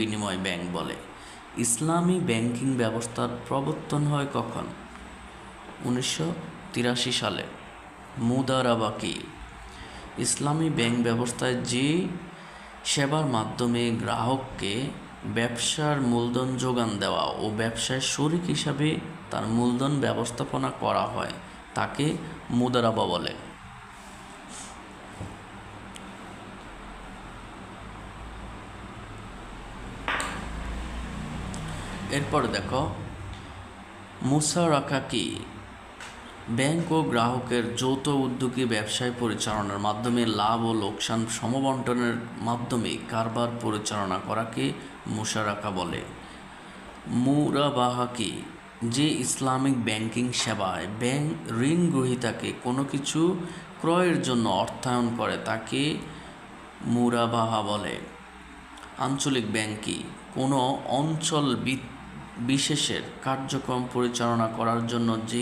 বিনিময় ব্যাংক বলে। ইসলামী ব্যাংকিং ব্যবস্থার প্রবর্তন হয় কখন? উনিশশো তিরাশি সালে। মুদারাবা কি ইসলামী ব্যাংক ব্যবস্থায় যে সেবার মাধ্যমে গ্রাহককে ব্যবসার মূলধন যোগান দেওয়া ও ব্যবসায় শরিক হিসাবে তার মূলধন ব্যবস্থাপনা করা হয়, তাকে মুদারাবা বলে। এরপর দেখো মুসারাকা কি? ব্যাংক ও গ্রাহকের যৌথ উদ্যোগী ব্যবসায় পরিচালনার মাধ্যমে লাভ ও লোকসান সমবন্টনের মাধ্যমে কারবার পরিচালনা করাকে মুসারাকা বলে। মুরাবাহা কি? যে ইসলামিক ব্যাংকিং সেবায় ব্যাংক ঋণ গ্রহীতাকে কোনো কিছু ক্রয়ের জন্য অর্থায়ন করে তাকে মুরাবাহা বলে। আঞ্চলিক ব্যাংক কোনো অঞ্চল বি- বিশেষের কার্যক্রম পরিচালনা করার জন্য যে